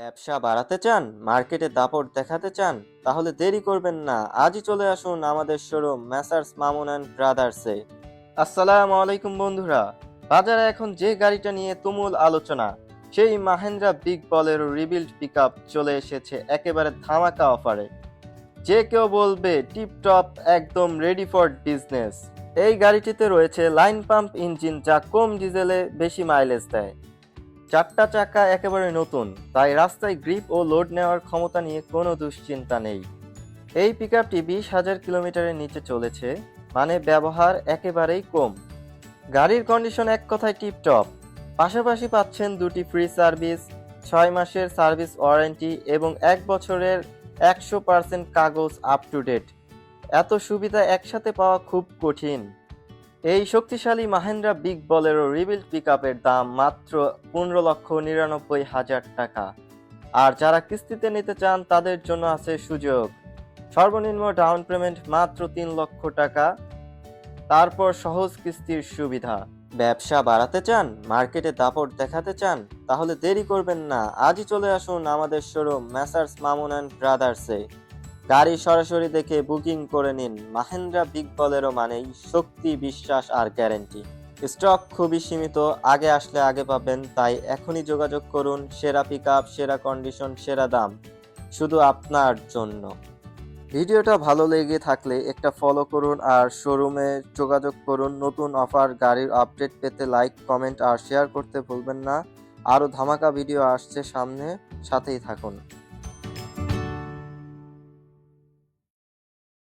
ব্যবসা বাড়াতে চান, মার্কেটে দাপট দেখাতে চান, তাহলে দেরি করবেন না। আজই চলে আসুন আমাদের শোরুম ম্যাসার্স মামুন অ্যান্ড ব্রাদার্সে আসসালামু আলাইকুম বন্ধুরা। বাজারে এখন যে গাড়িটা নিয়ে তুমুল আলোচনা, সেই মাহেন্দ্রা বিগ বলের রিবিল্ড পিকআপ চলে এসেছে একেবারে ধামাকা অফারে যে কেউ বলবে, টিপটপ, একদম রেডি ফর বিজনেস এই গাড়িটিতে রয়েছে লাইন পাম্প ইঞ্জিন যা কম ডিজেলে বেশি মাইলেজ দেয়। চারটা চাকা একেবারে নতুন, তাই রাস্তায় গ্রিপ ও লোড নেওয়ার ক্ষমতা নিয়ে কোনো দুশ্চিন্তা নেই। এই পিক আপটি বিশ হাজার কিলোমিটারের নিচে চলেছে মানে ব্যবহার একেবারেই কম। গাড়ির কন্ডিশন এক কথায় টিপটপ পাশাপাশি পাচ্ছেন দুটি ফ্রি সার্ভিস ছয় মাসের সার্ভিস ওয়ারেন্টি এবং এক বছরের একশো পার্সেন্ট কাগজ আপ টু ডেট এত সুবিধা একসাথে পাওয়া খুব কঠিন। এই শক্তিশালী মাহেন্দ্রা বিগ বলেরো রিবিল্ড পিকআপের দাম মাত্র পনেরো লক্ষ নিরানব্বই হাজার টাকা। আর যারা কিস্তিতে নিতে চান, তাদের জন্য আছে সুযোগ। সর্বনিম্ন ডাউন পেমেন্ট মাত্র তিন লক্ষ টাকা। তারপর সহজ কিস্তির সুবিধা। ব্যবসা বাড়াতে চান, মার্কেটে দাপট দেখাতে চান, তাহলে দেরি করবেন না। আজই চলে আসুন আমাদের শোরুম ম্যাসার্স মামুন অ্যান্ড ব্রাদার্সে গাড়ি সরাসরি দেখে বুকিং করে নিন। মাহেন্দ্রা বিগ বলেরও মানেই শক্তি, বিশ্বাস আর গ্যারেন্টি। স্টক খুবই সীমিত, আগে আসলে আগে পাবেন, তাই এখনই যোগাযোগ করুন। সেরা পিক সেরা কন্ডিশন, সেরা দাম, শুধু আপনার জন্য। ভিডিওটা ভালো লেগে থাকলে একটা ফলো করুন আর শোরুমে যোগাযোগ করুন। নতুন অফার গাড়ির আপডেট পেতে লাইক কমেন্ট আর শেয়ার করতে ভুলবেন না। আরও ধামাকা ভিডিও আসছে সামনে, সাথেই থাকুন।